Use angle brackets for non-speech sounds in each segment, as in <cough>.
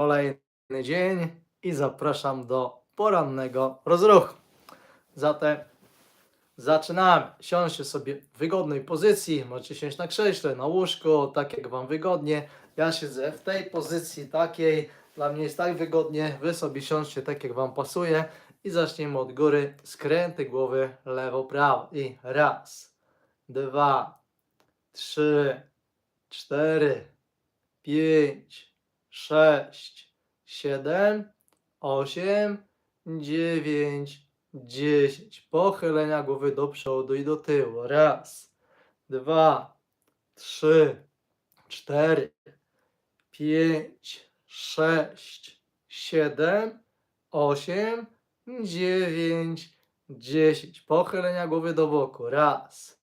Kolejny dzień i zapraszam do porannego rozruchu. Zatem zaczynamy. Siądźcie sobie w wygodnej pozycji. Możecie siąść na krześle, na łóżku, tak jak Wam wygodnie. Ja siedzę w tej pozycji takiej. Dla mnie jest tak wygodnie. Wy sobie siądźcie tak, jak Wam pasuje. I zaczniemy od góry. Skręty głowy lewo, prawo. I raz, dwa, trzy, cztery, pięć, sześć, siedem, osiem, dziewięć, dziesięć. Pochylenia głowy do przodu i do tyłu. Raz, dwa, trzy, cztery, pięć, sześć, siedem, osiem, dziewięć, dziesięć. Pochylenia głowy do boku. Raz,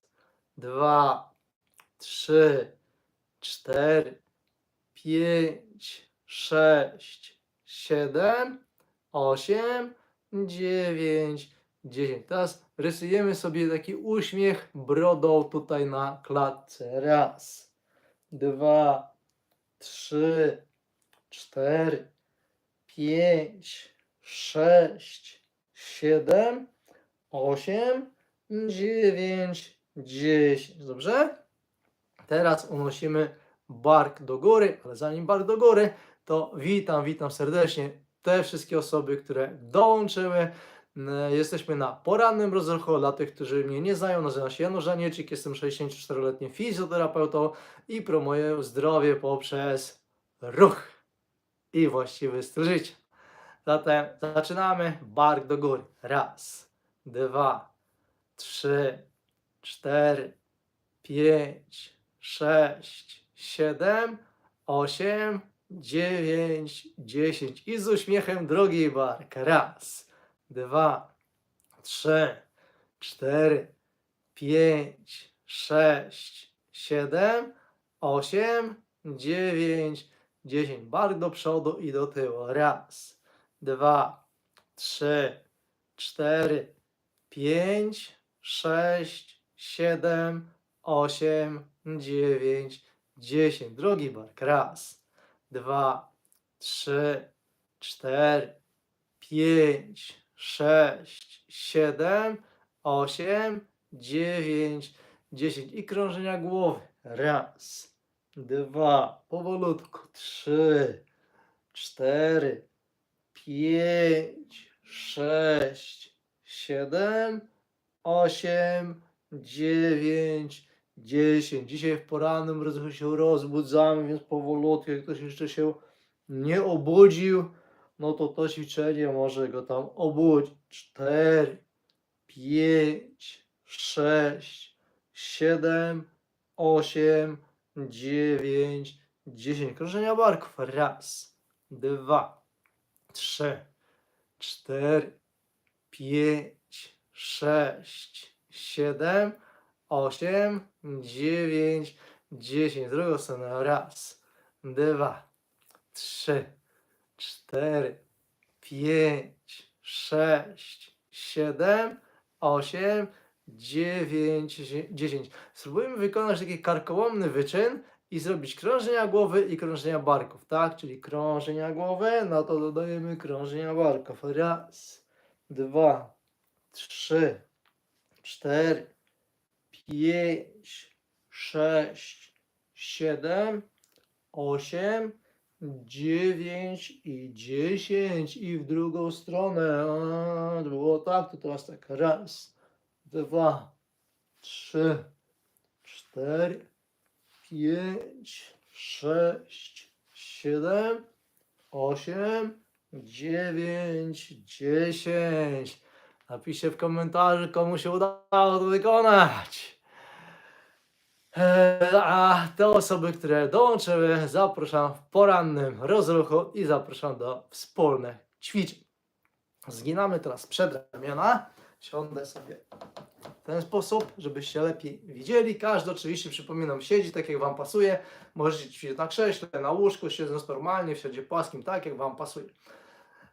dwa, trzy, cztery, pięć, sześć, siedem, osiem, dziewięć, dziesięć. Teraz rysujemy sobie taki uśmiech brodą tutaj na klatce. Raz, dwa, trzy, cztery, pięć, sześć, siedem, osiem, dziewięć, dziesięć. Dobrze? Teraz unosimy bark do góry, ale zanim bark do góry, to witam, witam serdecznie te wszystkie osoby, które dołączyły. Mm, Jesteśmy na porannym rozruchu dla tych, którzy mnie nie znają. Nazywam się Janusz Żaniecik, jestem 64-letnim fizjoterapeutą i promuję zdrowie poprzez ruch i właściwy styl życia. Zatem zaczynamy. Bark do góry. Raz, dwa, trzy, cztery, pięć, sześć, siedem, osiem, dziewięć, dziesięć. I z uśmiechem drugi bark. Raz, dwa, trzy, cztery, pięć, sześć, siedem, osiem, dziewięć, dziesięć. Bark do przodu i do tyłu. Raz, dwa, trzy, cztery, pięć, sześć, siedem, osiem, dziewięć, dziesięć. Drugi bark. Raz, dwa, trzy, cztery, pięć, sześć, siedem, osiem, dziewięć, dziesięć. I krążenia głowy. Raz, dwa, powolutku. Trzy, cztery, pięć, sześć, siedem, osiem, dziewięć, dziesięć. Dzisiaj w porannym rozruchu się rozbudzamy, więc powolutku, jak ktoś jeszcze się nie obudził, no to to ćwiczenie może go tam obudzić. Cztery, pięć, sześć, siedem, osiem, dziewięć, dziesięć. Krążenia barków. Raz, dwa, trzy, cztery, pięć, sześć, siedem, osiem, dziewięć, dziesięć. Drugą stronę. Raz, dwa, trzy, cztery, pięć, sześć, siedem, osiem, dziewięć, dzie- dziesięć. Spróbujmy wykonać taki karkołomny wyczyn i zrobić krążenia głowy i krążenia barków, tak? Czyli krążenia głowy, no to dodajemy krążenia barków. Raz, dwa, trzy, cztery, pięć, sześć, siedem, osiem, dziewięć i dziesięć i w drugą stronę. A, było tak, to teraz tak. Raz, dwa, trzy, cztery, pięć, sześć, siedem, osiem, dziewięć, dziesięć. Napiszcie w komentarzu, komu się udało to wykonać. Eee, A te osoby, które dołączyły, zapraszam w porannym rozruchu i zapraszam do wspólnych ćwiczeń. Zginamy teraz przedramiona. Siądę sobie w ten sposób, żebyście lepiej widzieli. Każdy oczywiście, przypominam, siedzi tak jak Wam pasuje. Możecie ćwiczyć na krześle, na łóżku, siedząc normalnie, w siodzie płaskim, tak jak Wam pasuje.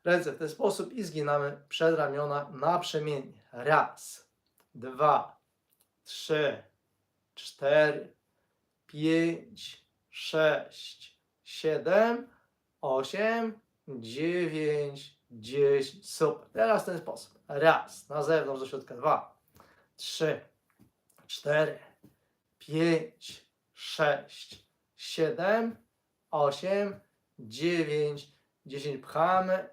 Ręce w ten sposób i zginamy przedramiona naprzemiennie. Raz, dwa, trzy, cztery, pięć, sześć, siedem, osiem, dziewięć, dziesięć. Super. Teraz w ten sposób. Raz, na zewnątrz do środka. Dwa, trzy, cztery, pięć, sześć, siedem, osiem, dziewięć, dziesięć. Pchamy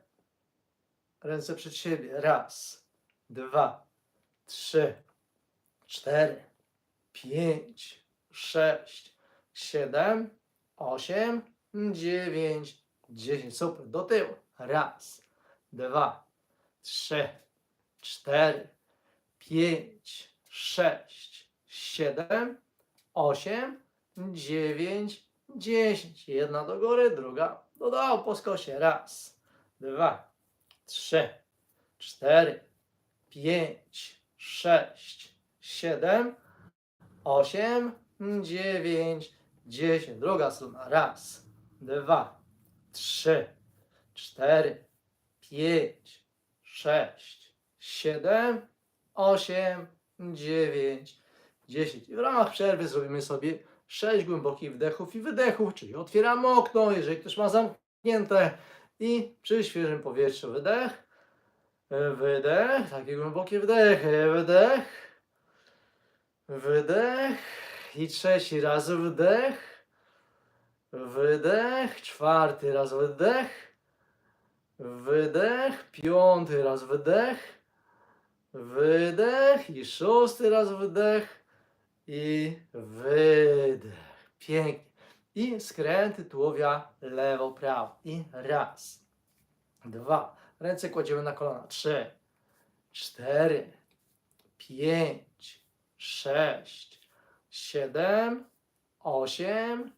ręce przed siebie. Raz, dwa, trzy, cztery, pięć, sześć, siedem, osiem, dziewięć, dziesięć. Super. Do tyłu. Raz, dwa, trzy, cztery, pięć, sześć, siedem, osiem, dziewięć, dziesięć. Jedna do góry, druga do dołu po skosie. Raz, dwa, trzy, cztery, pięć, sześć, siedem, osiem, dziewięć, dziesięć. Druga strona. Raz, dwa, trzy, cztery, pięć, sześć, siedem, osiem, dziewięć, dziesięć. I w ramach przerwy zrobimy sobie sześć głębokich wdechów i wydechów, czyli otwieramy okno, jeżeli ktoś ma zamknięte i przy świeżym powietrzu wydech, wydech, takie głębokie wdechy, wydech, wydech i trzeci raz wdech, wydech, czwarty raz wydech, wydech, piąty raz wydech, wydech i szósty raz wydech i wydech. Pięknie. I skręty tułowia lewo, prawo. I raz, dwa. Ręce kładziemy na kolana. Trzy, cztery, pięć, sześć, siedem, osiem,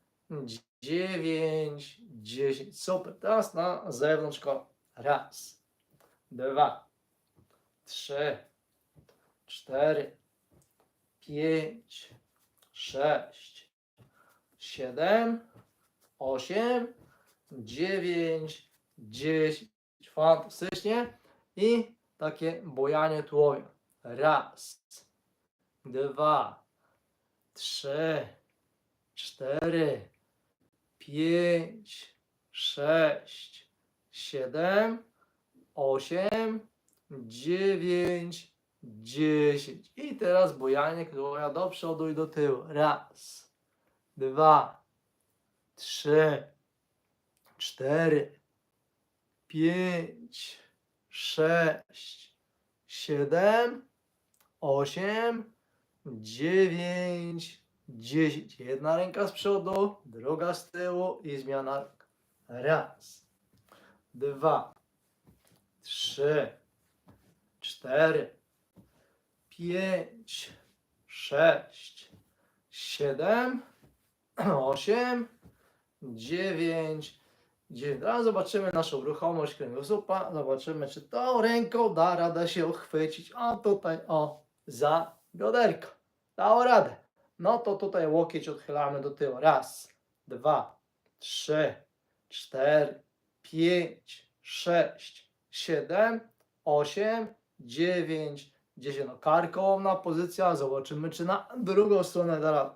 dziewięć, dziesięć. Super. Teraz na zewnątrz. Raz, dwa, trzy, cztery, pięć, sześć, siedem, osiem, dziewięć, dziesięć. Fantastycznie. I takie bojanie tułowia. Raz, dwa, trzy, cztery, pięć, sześć, siedem, osiem, dziewięć, dziesięć. I teraz bojanie tułowia do przodu i do tyłu. Raz, dwa, trzy, cztery, pięć, sześć, siedem, osiem, dziewięć, dziesięć. Jedna ręka z przodu, druga z tyłu i zmiana. Raz, dwa, trzy, cztery, pięć, sześć, siedem, <clears throat> osiem, dziewięć, dziewięć. Teraz zobaczymy naszą ruchomość kręgosłupa. Zobaczymy, czy tą ręką da się uchwycić. O, tutaj, o, za bioderko. Dało radę. No to tutaj łokieć odchylamy do tyłu. Raz, dwa, trzy, cztery, pięć, sześć, siedem, osiem, dziewięć, dziesięć. No, karkołomna pozycja. Zobaczymy, czy na drugą stronę da radę.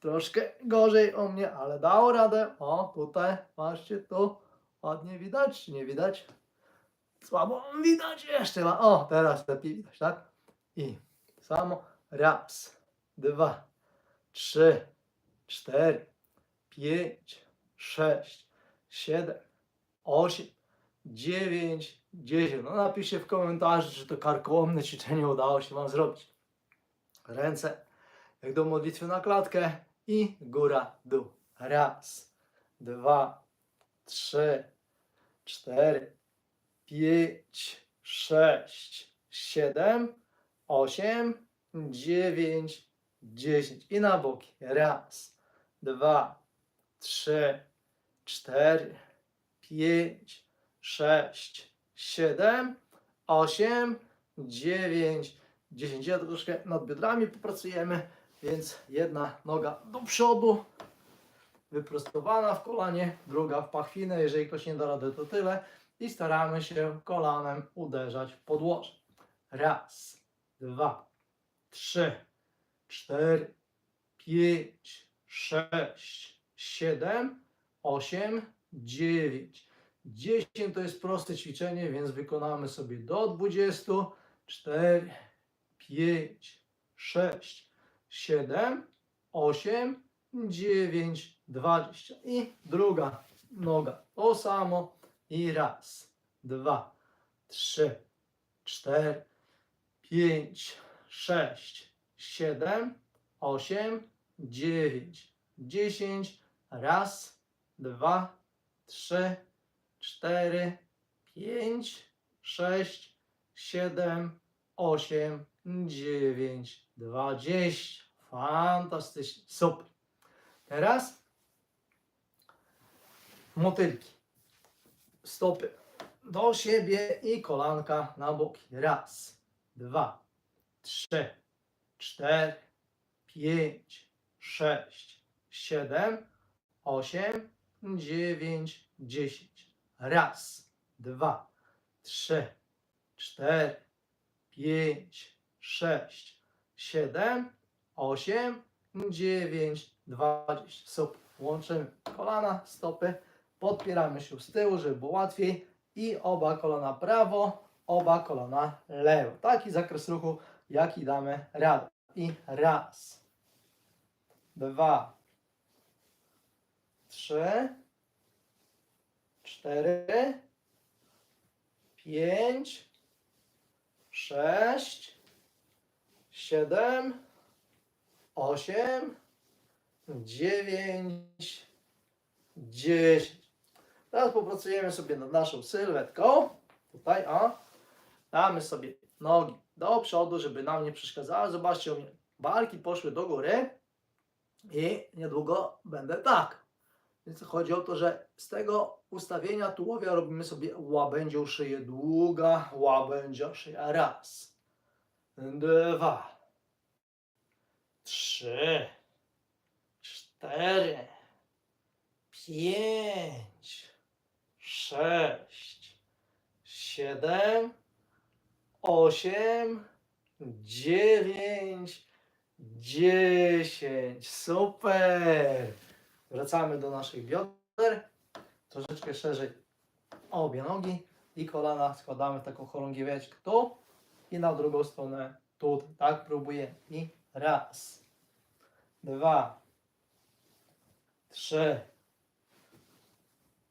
Troszkę gorzej o mnie, ale dało radę. O, tutaj, patrzcie, tu ładnie widać, nie widać? Słabo widać jeszcze. O, teraz lepiej widać, tak? I samo. Raz, dwa, trzy, cztery, pięć, sześć, siedem, osiem, dziewięć, dziesięć. No napiszcie w komentarzu, czy to karkołomne ćwiczenie udało się Wam zrobić. Ręce jak do modlitwy na klatkę i góra, dół. Raz, dwa, trzy, cztery, pięć, sześć, siedem, osiem, dziewięć, dziesięć. I na boki. Raz, dwa, trzy, cztery, pięć, sześć, siedem, osiem, dziewięć, dziesięć. Ja troszkę nad biodrami popracujemy, więc jedna noga do przodu, wyprostowana w kolanie, druga w pachwinę. Jeżeli ktoś nie da rady, to tyle. I staramy się kolanem uderzać w podłoże. Raz, dwa, trzy, cztery, pięć, sześć, siedem, osiem, dziewięć. 10 to jest proste ćwiczenie, więc wykonamy sobie do 20. 4, 5, 6, 7, 8, 9, 20. I druga noga. To samo. I raz, dwa, trzy, cztery, pięć, sześć, siedem, osiem, dziewięć, dziesięć. Raz, dwa, trzy, cztery, pięć, sześć, siedem, osiem, dziewięć, dwadzieścia. Fantastycznie. Super. Teraz motylki. Stopy do siebie i kolanka na boki. Raz, dwa, trzy, cztery, pięć, sześć, siedem, osiem, dziewięć, dziesięć. Raz, dwa, trzy, cztery, pięć, sześć, siedem, osiem, dziewięć, dwadzieścia. Super. Kolana, stopy, podpieramy się z tyłu, żeby było łatwiej i oba kolana prawo, oba kolana lewo. Taki zakres ruchu, jaki damy radę. I raz, dwa, trzy, cztery, pięć, sześć, siedem, osiem, dziewięć, dziesięć. Teraz popracujemy sobie nad naszą sylwetką. Tutaj, o. Damy sobie nogi do przodu, żeby nam nie przeszkadzały. Zobaczcie u. Barki poszły do góry i niedługo będę tak. Więc chodzi o to, że z tego ustawienia tułowia robimy sobie łabędzią szyję. Długa łabędzia szyja. Raz, dwa, trzy, cztery, pięć, sześć, siedem, osiem, dziewięć, dziesięć. Super! Wracamy do naszych bioder. Troszeczkę szerzej obie nogi i kolana składamy taką chorągieweczkę tu i na drugą stronę tu. Tak próbuję. I raz, dwa, trzy,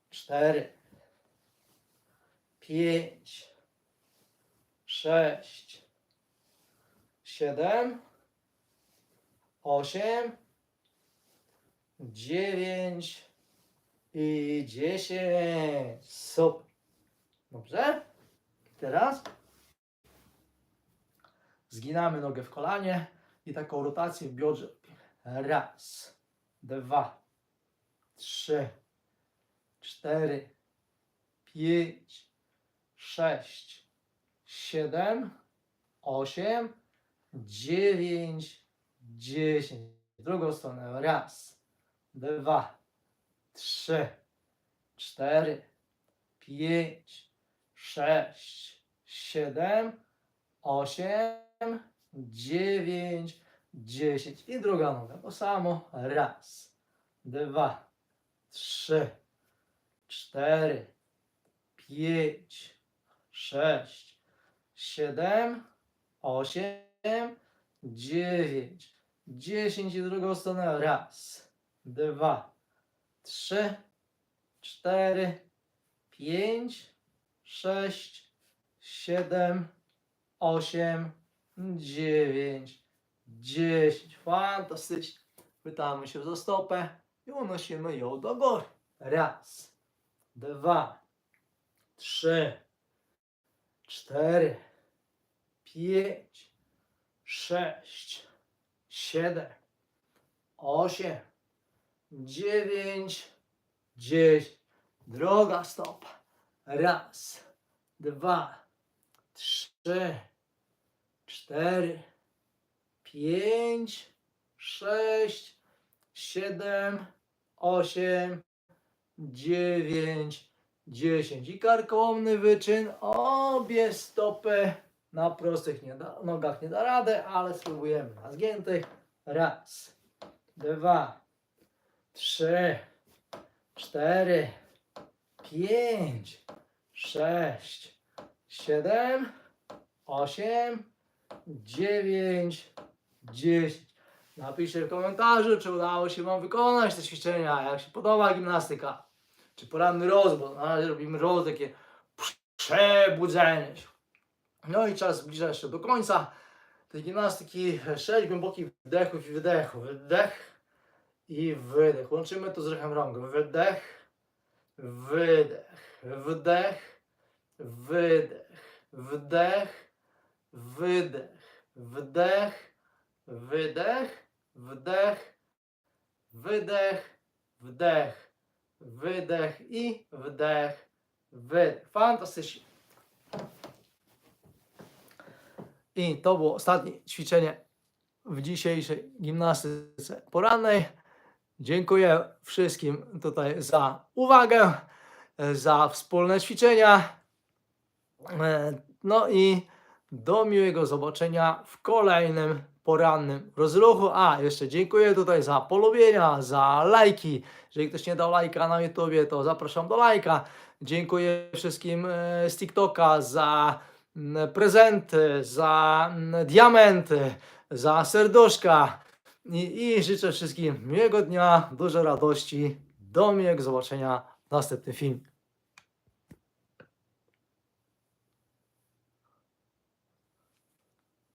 cztery, pięć, sześć, siedem, osiem, dziewięć i dziesięć. Super. Dobrze? Teraz zginamy nogę w kolanie i taką rotację w. Raz, dwa, trzy, cztery, pięć, sześć, siedem, osiem, dziewięć, dziesięć. W drugą stronę. Raz, dwa, trzy, cztery, pięć, sześć, siedem, osiem, dziewięć, dziesięć. I druga noga. To samo. Raz, dwa, trzy, cztery, pięć, sześć, siedem, osiem, dziewięć, dziesięć i drugą stronę. Raz, dwa, trzy, cztery, pięć, sześć, siedem, osiem, dziewięć, dziesięć. Fantastycznie. Chwytamy się za stopę i unosimy ją do góry. Raz, dwa, trzy, cztery, pięć, sześć, siedem, osiem, dziewięć, dziesięć. Droga stopa. Raz, dwa, trzy, cztery, pięć, sześć, siedem, osiem, dziewięć, dziesięć. I karkołomny wyczyn. Obie stopy na prostych nie da, nogach nie da rady, ale spróbujemy na zgiętych. Raz, dwa, trzy, cztery, pięć, sześć, siedem, osiem, dziewięć, dziesięć. Napiszcie w komentarzu, czy udało się Wam wykonać te ćwiczenia, jak się podoba gimnastyka, czy poranny rozwój, bo na razie robimy roz, takie przebudzenie się. No i czas zbliża się do końca tej gimnastyki. Sześć głębokich wdechów i wydechów. Wdech i wydech. Łączymy to z ruchem rąk. Wydech, wydech, wdech, wydech, wdech, wydech, wdech, wydech, wdech, wydech, wdech, wydech i wdech, wydech. Fantastycznie. I to było ostatnie ćwiczenie w dzisiejszej gimnastyce porannej. Dziękuję wszystkim tutaj za uwagę, za wspólne ćwiczenia. E, No i do miłego zobaczenia w kolejnym porannym rozruchu. A, jeszcze dziękuję tutaj za polubienia, za lajki. Jeżeli ktoś nie dał lajka na YouTubie, to zapraszam do lajka. Dziękuję wszystkim e, z TikToka za prezenty, za diamenty, za serduszka. I, I życzę wszystkim miłego dnia, dużo radości. Do miłego zobaczenia w następnym filmie.